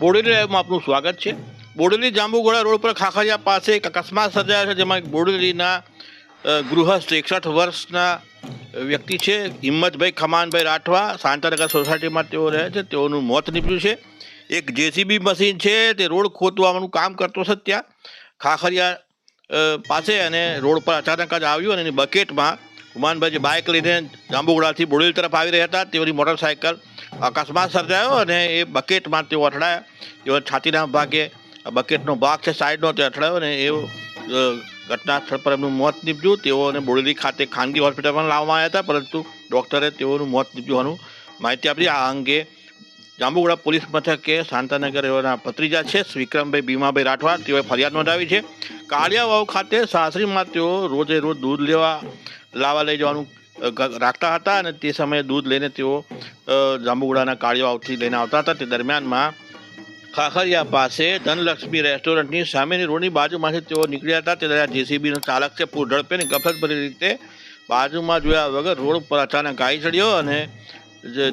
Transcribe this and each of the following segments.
બોડેલી લાઈવમાં આપનું સ્વાગત છે. બોડેલી જાંબુગોળા રોડ પર ખાખરિયા પાસે એક અકસ્માત સર્જાયો છે, જેમાં બોડેલીના ગૃહસ્થ એકસઠ વર્ષના વ્યક્તિ છે, હિંમતભાઈ ખમાનભાઈ રાઠવા. શાંતાનગર સોસાયટીમાં તેઓ રહે છે, તેઓનું મોત નીપજ્યું છે. એક જેસીબી મશીન છે, તે રોડ ખોદવાનું કામ કરતો છે ત્યાં. ખાખરિયા પાસે અને રોડ પર અચાનક જ આવ્યું અને એની બકેટમાં હુમાનભાઈ જે બાઇક લઈને જાંબુગોળાથી બોડેલી તરફ આવી રહ્યા હતા. તેઓની મોટરસાઇકલ અકસ્માત સર્જાયો અને એ બકેટમાં તેઓ અથડાયા તેઓ છાતીના ભાગે બકેટનો ભાગ છે, સાઈડનો તે અથડાયો અને એ ઘટના સ્થળ પર એમનું મોત નીપજ્યું. તેઓને બોડેલી ખાતે ખાનગી હોસ્પિટલમાં લાવવામાં આવ્યા હતા, પરંતુ ડૉક્ટરે તેઓનું મોત નીપજ્યું હોવાનું માહિતી આપી. આ અંગે જાંબુગોડા પોલીસ મથકે શાંતાનગર એવાના ભત્રીજા છે, વિક્રમભાઈ, ભીમાભાઈ રાઠવા. તેઓએ ફરિયાદ નોંધાવી છે. કાળિયાવાવ ખાતે સાસરીમાં તેઓ રોજે રોજ દૂધ લેવા, લાવા લઈ જવાનું રાખતા હતા અને તે સમયે દૂધ લઈને તેઓ જાંબુગુડાના કાળિયાવાવથી લઈને આવતા હતા. તે દરમિયાનમાં ખાખરિયા પાસે ધનલક્ષ્મી રેસ્ટોરન્ટની સામેની રોડની બાજુમાંથી તેઓ નીકળ્યા હતા. તે દરમિયાન જેસીબીનો ચાલક છે, પૂર ઝડપે અને ગફલતભરી રીતે બાજુમાં જોયા વગર રોડ ઉપર અચાનક આવી ચડ્યો અને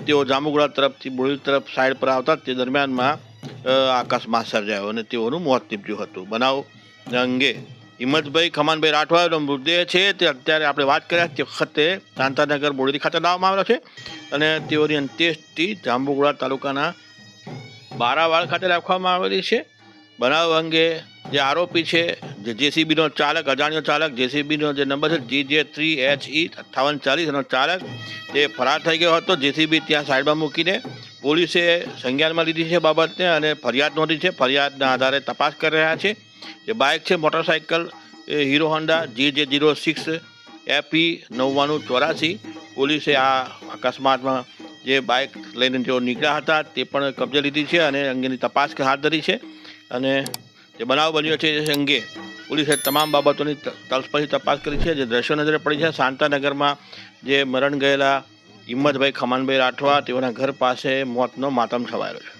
તેઓ જાંબુગુડા તરફથી બોળી તરફ સાઈડ પર આવતા. તે દરમિયાનમાં આકાશમાં સર્જાયો અને તેઓનું મોત નીપજ્યું હતું. બનાવ અંગે હિંમતભાઈ, ખમાનભાઈ રાઠવાનો મૃતદેહ છે તે અત્યારે આપણે વાત કર્યા તે વખતે કાંતાનગર બોડેલી ખાતે લાવવામાં આવ્યો છે અને તેઓની અંત્યેષ્ટિ જાંબુગોડા તાલુકાના બારાવાડ ખાતે રાખવામાં આવેલી છે. બનાવ અંગે જે આરોપી છે, જે જેસીબીનો ચાલક, અજાણ્યો ચાલક, જેસીબીનો જે નંબર છે જી જે થ્રી એચ ઈ, અઠ્ઠાવન ચાલીસ એનો ચાલક, તે ફરાર થઈ ગયો હતો. જેસીબી ત્યાં સાઈડમાં મૂકીને પોલીસે સંજ્ઞાનમાં લીધી છે બાબતને અને ફરિયાદ નોંધી છે. ફરિયાદના આધારે તપાસ કરી રહ્યા છે. જે બાઇક છે, મોટરસાઇકલ, એ હીરો હોન્ડા જી જે જીરો સિક્સ એપી નવ્વાણું ચોરાસી. પોલીસે આ અકસ્માતમાં જે બાઇક લઈને તેઓ નીકળ્યા હતા, તે પણ કબજે લીધી છે અને અંગેની તપાસ હાથ ધરી છે અને જે બનાવ બન્યો છે એ અંગે. પોલીસે તમામ બાબતોની તલસ્પર્શી તપાસ કરી છે. જે દ્રશ્યો નજરે પડી છે, શાંતાનગરમાં જે મરણ ગયેલા હિંમતભાઈ ખમાનભાઈ રાઠવા તેઓના ઘર પાસે મોતનો માતમ છવાયેલો છે.